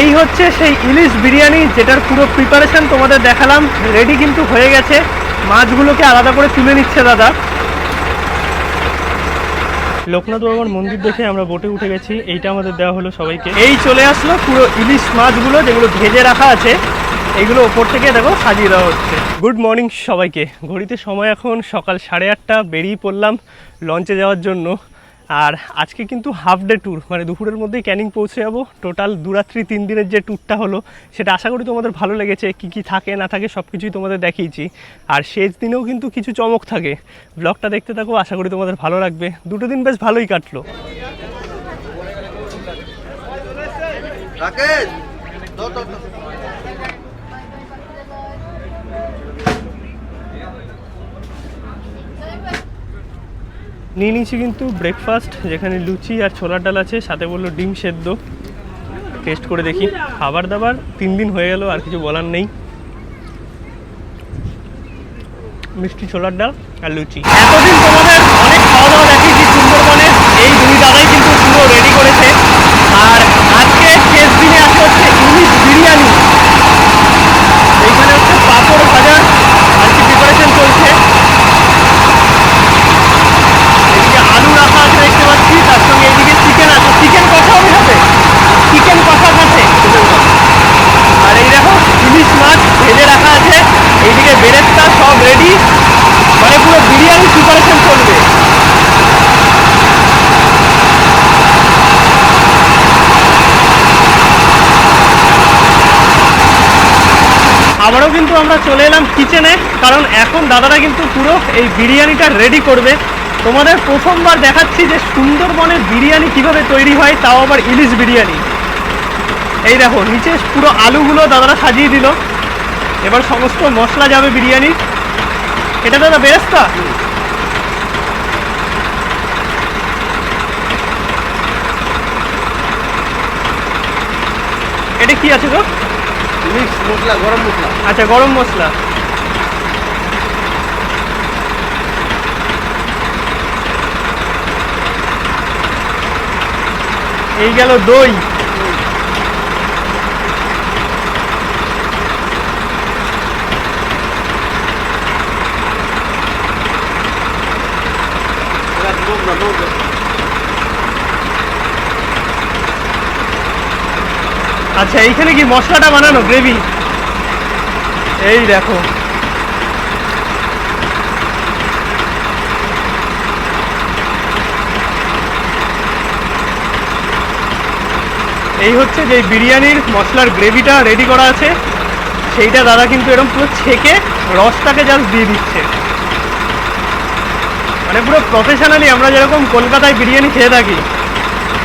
এই হচ্ছে সেই ইলিশ বিরিয়ানি যেটার পুরো প্রিপারেশন তোমাদের দেখালাম। রেডি কিন্তু হয়ে গেছে। মাছগুলোকে আলাদা করে তুলে নিচ্ছে দাদা। লোকনাথ বাবার মন্দির দেখে আমরা বোটে উঠে গেছি। এইটা আমাদের দেওয়া হলো সবাইকে। এই চলে আসলো পুরো ইলিশ মাছগুলো যেগুলো ভেজে রাখা আছে। এগুলো ওপর থেকে দেখো সাজিয়ে দেওয়া হচ্ছে। গুড মর্নিং সবাইকে। ঘড়িতে সময় এখন সকাল সাড়ে আটটা। বেরিয়ে পড়লাম লঞ্চে যাওয়ার জন্য। আর আজকে কিন্তু হাফ ডে ট্যুর মানে দুপুরের মধ্যেই ক্যানিং পৌঁছে যাব। টোটাল দুরাত্রি তিন দিনের যে ট্যুরটা হলো, সেটা আশা করি তোমাদের ভালো লেগেছে, কি কি থাকে, না থাকে সব কিছুই তোমাদের দেখিয়েছি। আর শেষ দিনেও কিন্তু কিছু চমক থাকে। ব্লগটা দেখতে থাকো, আশা করি তোমাদের ভালো লাগবে। দুটো দিন বেশ ভালোই কাটলো। রাকেশ নিয়ে নিয়েছি কিন্তু ব্রেকফাস্ট যেখানে লুচি আর ছোলার ডাল আছে, সাথে বলল ডিম সেদ্ধ। টেস্ট করে দেখি। খাবার দাবার তিন দিন হয়ে গেল, আর কিছু বলার নেই। মিষ্টি ছোলার ডাল আর লুচি। এতদিন তোমাদের অনেক খাওয়া দাওয়া দেখিয়েছি সুন্দরবনে। এই দুই দাদাই কিন্তু পুরো রেডি করেছে। আর আজকে শেষ দিনে আছে হচ্ছে ইলিশ বিরিয়ানি এইখানে হচ্ছে পাঁপড় ভাজা আর কি প্রিপারেশন চলছে এদিকে আলু রাখা আছে দেখতে পাচ্ছি তার সঙ্গে এদিকে চিকেন আছে চিকেন কষা হবে সাথে চিকেন কষা আছে আর এই দেখো ইলিশ মাছ ভেজে রাখা আছে এইদিকে বেরেস্তা সব রেডি মানে পুরো বিরিয়ানি প্রিপারেশন চলবে আবারও কিন্তু আমরা চলে এলাম কিচেনে কারণ এখন দাদারা কিন্তু পুরো এই বিরিয়ানিটা রেডি করবে। তোমাদের প্রথমবার দেখাচ্ছি যে সুন্দরবনের বিরিয়ানি কীভাবে তৈরি হয়, তাও আবার ইলিশ বিরিয়ানি। এই দেখো, নিচে পুরো আলুগুলো দাদারা সাজিয়ে দিল। এবার সমস্ত মশলা যাবে বিরিয়ানি। এটা দাদা বেরেস্তা? এটা কি আছে গো? মিক্স মশলা গরম মশলা। আচ্ছা গরম মশলা। এই গেল দই। এটা নোংরা। আচ্ছা এইখানে কি মশলাটা বানানো? গ্রেভি এই দেখো। এই হচ্ছে যে বিরিয়ানির মশলার গ্রেভিটা রেডি করা আছে। সেইটা দাদা কিন্তু এরকম পুরো ছেঁকে রসটাকে জাস্ট দিয়ে দিচ্ছে। মানে পুরো প্রফেশনালি আমরা যেরকম কলকাতায় বিরিয়ানি খেয়ে থাকি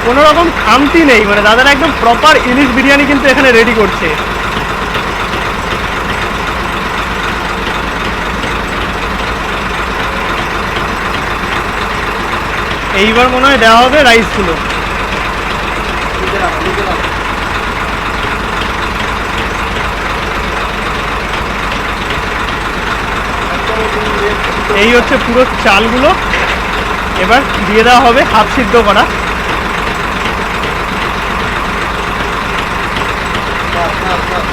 কোনো রকম খামতি নেই মানে দাদারা একদম প্রপার ইলিশ বিরিয়ানি কিন্তু এখানে রেডি করছে। এইবার মনে হয় দেওয়া হবে রাইসগুলো এই হচ্ছে পুরো চালগুলো। এবার দিয়ে দেওয়া হবে হাফ সিদ্ধ করা বাস, বাস, বাস।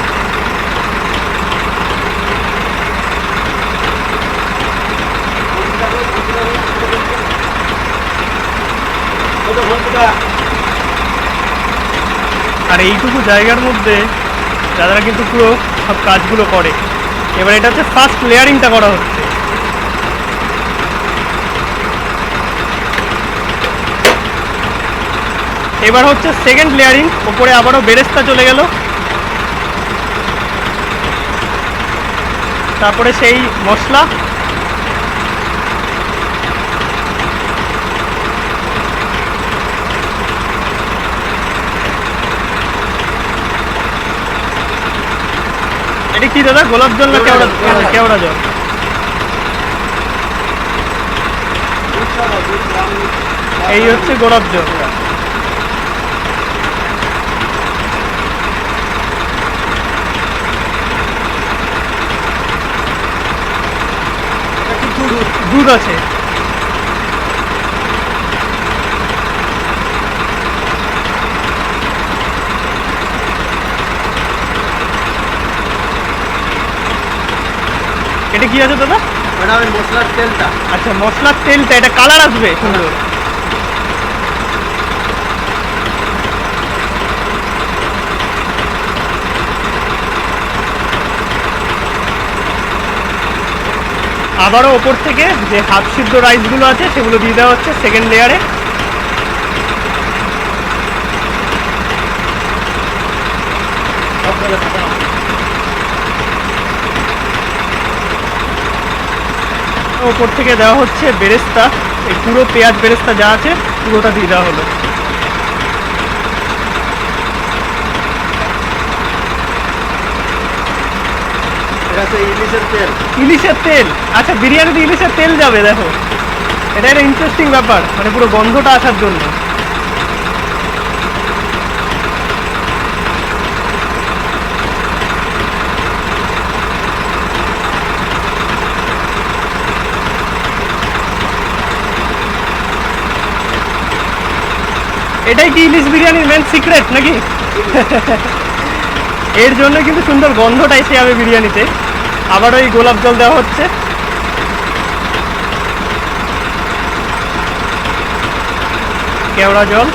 কত ঘণ্টা আর এইটুকু জায়গার মধ্যে দাদারা কিন্তু পুরো সব কাজগুলো করে। এবার এটা হচ্ছে ফার্স্ট লেয়ারিংটা করা হচ্ছে। এবার হচ্ছে সেকেন্ড লেয়ারিং ওপরে আবারও বেরেস্তা চলে গেল। তারপরে সেই মশলা এটা কি দাদা? গোলাপ জল না কেওড়া কেওড়া জল? এই হচ্ছে গোলাপ জল। দুধ আছে। এটা কি আছে দাদা? ওটা ওই মশলার তেলটা। আচ্ছা মশলার তেলটা এটা কালার আসবে সুন্দর। আবারও ওপর থেকে যে হাফ সিদ্ধ রাইসগুলো আছে সেগুলো দিয়ে দেওয়া হচ্ছে সেকেন্ড লেয়ারে সব করে ওপর থেকে দেওয়া হচ্ছে বেরেস্তা। এই পুরো পেঁয়াজ বেরেস্তা যা আছে পুরোটা দিয়ে দেওয়া হলো। ইলিশের তেল। আচ্ছা বিরিয়ানিতে ইলিশের তেল যাবে দেখো। এটা একটা ইন্টারেস্টিং ব্যাপার মানে পুরো গন্ধটা আসার জন্য। এটাই কি ইলিশ বিরিয়ানির মেন সিক্রেট নাকি? এর জন্য কিন্তু সুন্দর গন্ধটা এসে যাবে বিরিয়ানিতে। আবার ওই গোলাপ জল দেওয়া হচ্ছে। কেওড়া জল।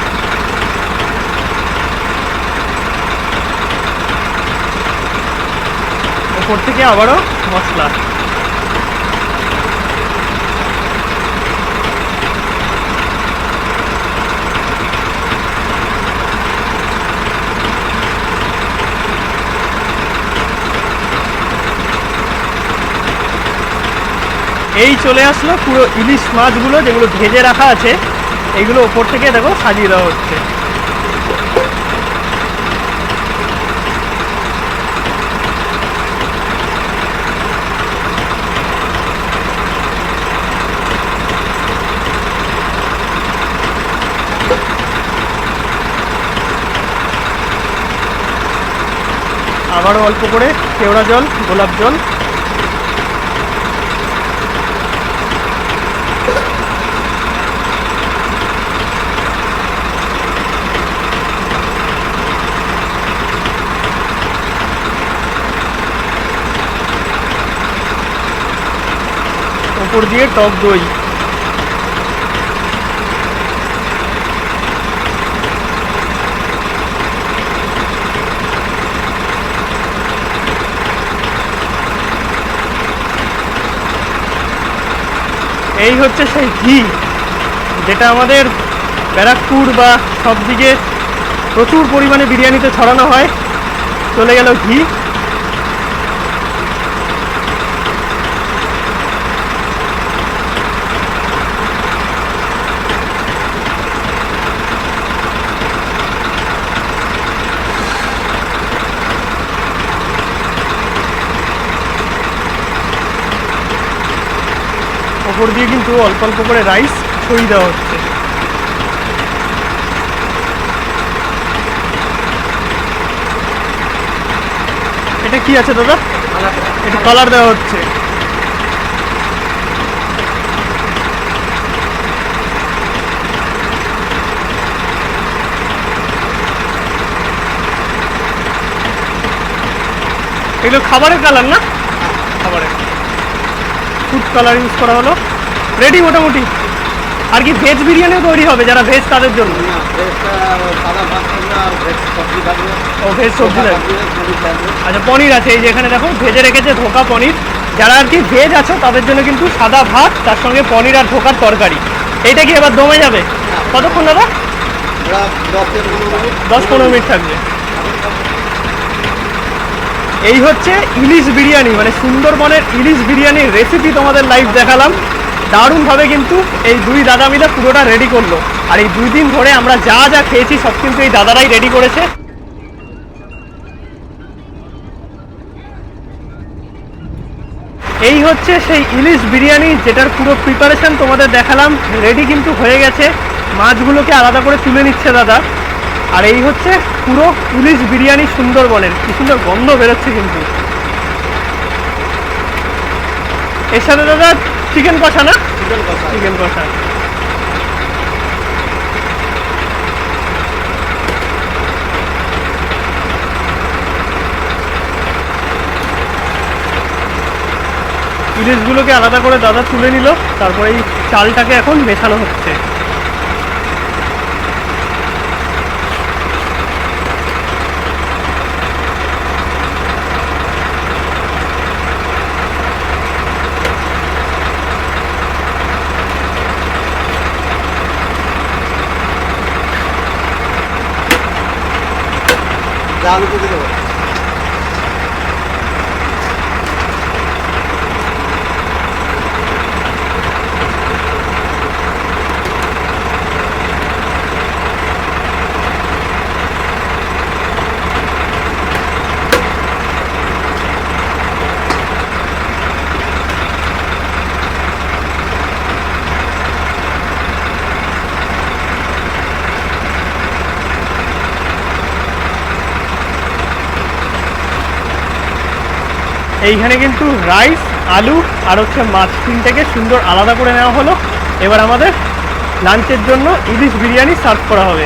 ওপর থেকে আবারও মশলা। এই চলে আসলো পুরো ইলিশ মাছগুলো যেগুলো ভেজে রাখা আছে, এগুলো ওপর থেকে দেখো সাজিয়ে দেওয়া হচ্ছে। আবারও অল্প করে কেওড়া জল, গোলাপ জল উপর দিয়ে টক দই। এই হচ্ছে সেই ঘি, যেটা আমাদের ব্যারাকপুর বা সব দিকে প্রচুর পরিমাণে বিরিয়ানিতে ছড়ানো হয়। চলে গেল ঘি। ওপর দিয়ে কিন্তু অল্প অল্প করে রাইস ছড়িয়ে দেওয়া হচ্ছে। এটা কি আছে দাদা? এটা কালার দেওয়া হচ্ছে। এগুলো খাবারের কালার না? খাবারের। ফুড কালার ইউজ করা হলো। রেডি মোটামুটি। আর কি ভেজ বিরিয়ানিও তৈরি হবে যারা ভেজ তাদের জন্য। ও ভেজ সবজি আচ্ছা পনির আছে এই যে এখানে দেখো ভেজে রেখেছে ধোকা পনির। যারা আর কি ভেজ আছে তাদের জন্য কিন্তু সাদা ভাত তার সঙ্গে পনির আর ধোকার তরকারি। এইটা কি এবার দমে যাবে? কতক্ষণ দাদা? দশ পনেরো মিনিট থাকবে। এই হচ্ছে ইলিশ বিরিয়ানি মানে সুন্দরবনের ইলিশ বিরিয়ানির রেসিপি তোমাদের লাইভ দেখালাম। দারুণভাবে কিন্তু এই দুই দাদা মিলে পুরোটা রেডি করল। আর এই দুই দিন ধরে আমরা যা যা খেয়েছি, সব কিন্তু এই দাদারাই রেডি করেছে। এই হচ্ছে সেই ইলিশ বিরিয়ানি, যেটার পুরো প্রিপারেশন তোমাদের দেখালাম। রেডি কিন্তু হয়ে গেছে। মাছগুলোকে আলাদা করে তুলে নিচ্ছে দাদা। আর এই হচ্ছে পুরো পুলিশ বিরিয়ানি সুন্দরবনের। কি সুন্দর গন্ধ বেরোচ্ছে কিন্তু। এর সাথে দাদা চিকেন কষা না? চিকেন কষা। চিকেন কষা। ইলিশগুলোকে আলাদা করে দাদা তুলে নিল তারপরে এই চালটাকে এখন মেশানো হচ্ছে। যা আলু কেটে দেবো এইখানে কিন্তু রাইস, আলু আর হচ্ছে মাছ তিনটাকে সুন্দর আলাদা করে নেওয়া হলো। এবার আমাদের লাঞ্চের জন্য ইলিশ বিরিয়ানি সার্ভ করা হবে।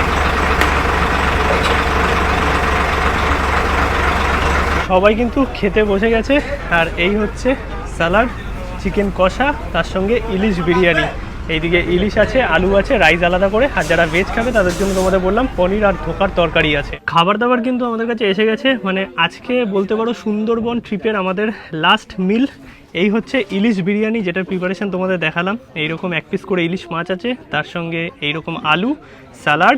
সবাই কিন্তু খেতে বসে গেছে, আর এই হচ্ছে স্যালাড চিকেন কষা, তার সঙ্গে ইলিশ বিরিয়ানি। এইদিকে ইলিশ আছে, আলু আছে রাইস আলাদা করে। আর যারা ভেজ খাবে, তাদের জন্য তোমাদের বললাম, পনির আর ধোকার তরকারি আছে। খাবার দাবার কিন্তু আমাদের কাছে এসে গেছে। মানে আজকে বলতে পারো, সুন্দরবন ট্রিপের আমাদের লাস্ট মিল এই হচ্ছে ইলিশ বিরিয়ানি যেটার প্রিপারেশান তোমাদের দেখালাম। এইরকম এক পিস করে ইলিশ মাছ আছে, তার সঙ্গে এইরকম আলু স্যালাড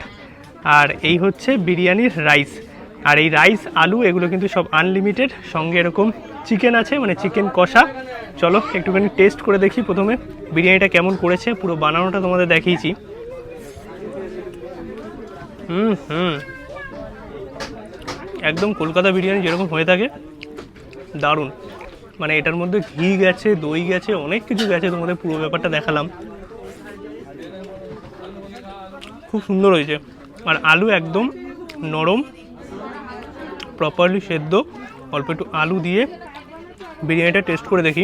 আর এই হচ্ছে বিরিয়ানির রাইস আর এই রাইস আলু, এগুলো কিন্তু সব আনলিমিটেড সঙ্গে এরকম চিকেন আছে মানে চিকেন কষা। চলো, একটুখানি টেস্ট করে দেখি প্রথমে বিরিয়ানিটা কেমন করেছে, পুরো বানানোটা তোমাদের দেখিয়েছি। হুম হুম। একদম কলকাতা বিরিয়ানি যেরকম হয়ে থাকে, দারুণ। মানে এটার মধ্যে ঘি গেছে, দই গেছে, অনেক কিছু গেছে তোমাদের পুরো ব্যাপারটা দেখালাম। খুব সুন্দর হয়েছে। আর আলু একদম নরম প্রপারলি সেদ্ধ, অল্প একটু আলু দিয়ে বিরিয়ানিটা টেস্ট করে দেখি।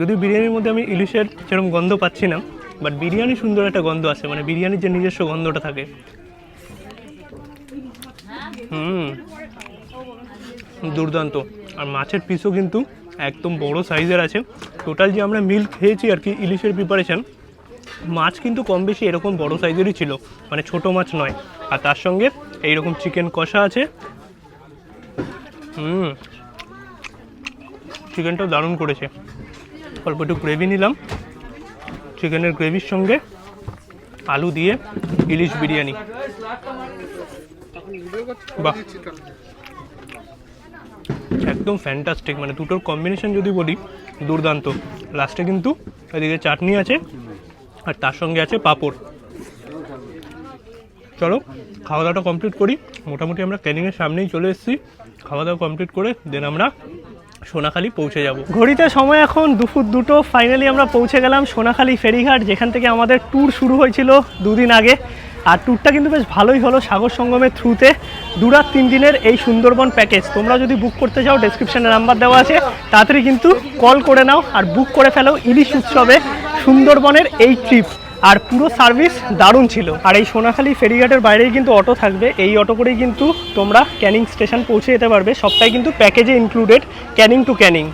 যদিও বিরিয়ানির মধ্যে আমি ইলিশের সেরকম গন্ধ পাচ্ছি না বাট বিরিয়ানি সুন্দর একটা গন্ধ আছে মানে বিরিয়ানির যে নিজস্ব গন্ধটা থাকে। হুম, দুর্দান্ত। আর মাছের পিসও কিন্তু একদম বড় সাইজের আছে। টোটাল যে আমরা মিল খেয়েছি আর কি ইলিশের প্রিপারেশন মাছ কিন্তু কম বেশি এরকম বড় সাইজেরই ছিল মানে ছোট মাছ নয়। আর তার সঙ্গে এইরকম চিকেন কষা আছে। হুম চিকেনটাও দারুণ করেছে। অল্প একটু গ্রেভি নিলাম। চিকেনের গ্রেভির সঙ্গে আলু দিয়ে ইলিশ বিরিয়ানি। বাহ। একদম ফ্যান্টাস্টিক মানে দুটোর কম্বিনেশন যদি বলি, দুর্দান্ত। লাস্টে কিন্তু এদিকে চাটনি আছে, আর তার সঙ্গে আছে পাঁপড়। চলো খাওয়া দাওয়াটা কমপ্লিট করি। মোটামুটি আমরা ক্যানিংয়ের সামনেই চলে এসেছি। খাওয়া দাওয়া কমপ্লিট করে দেন আমরা সোনাখালি পৌঁছে যাব। ঘড়িতে সময় এখন দুপুর দুটো। ফাইনালি আমরা পৌঁছে গেলাম সোনাখালি ফেরিঘাট, যেখান থেকে আমাদের ট্যুর শুরু হয়েছিল দুদিন আগে। আর ট্যুরটা কিন্তু বেশ ভালোই হলো সাগর সঙ্গমের থ্রুতে দু রাত তিন দিনের এই সুন্দরবন প্যাকেজ তোমরা যদি বুক করতে চাও ডেসক্রিপশনে নাম্বার দেওয়া আছে। তাড়াতাড়ি কিন্তু কল করে নাও আর বুক করে ফেলো ইলিশ উৎসবে সুন্দরবনের এই ট্রিপ আর পুরো সার্ভিস দারুণ ছিল। আর এই সোনাখালী ফেরিঘাটের বাইরেই কিন্তু অটো থাকবে। এই অটো করেই কিন্তু তোমরা ক্যানিং স্টেশন পৌঁছে যেতে পারবে। সবটাই কিন্তু প্যাকেজে ইনক্লুডেড ক্যানিং টু ক্যানিং।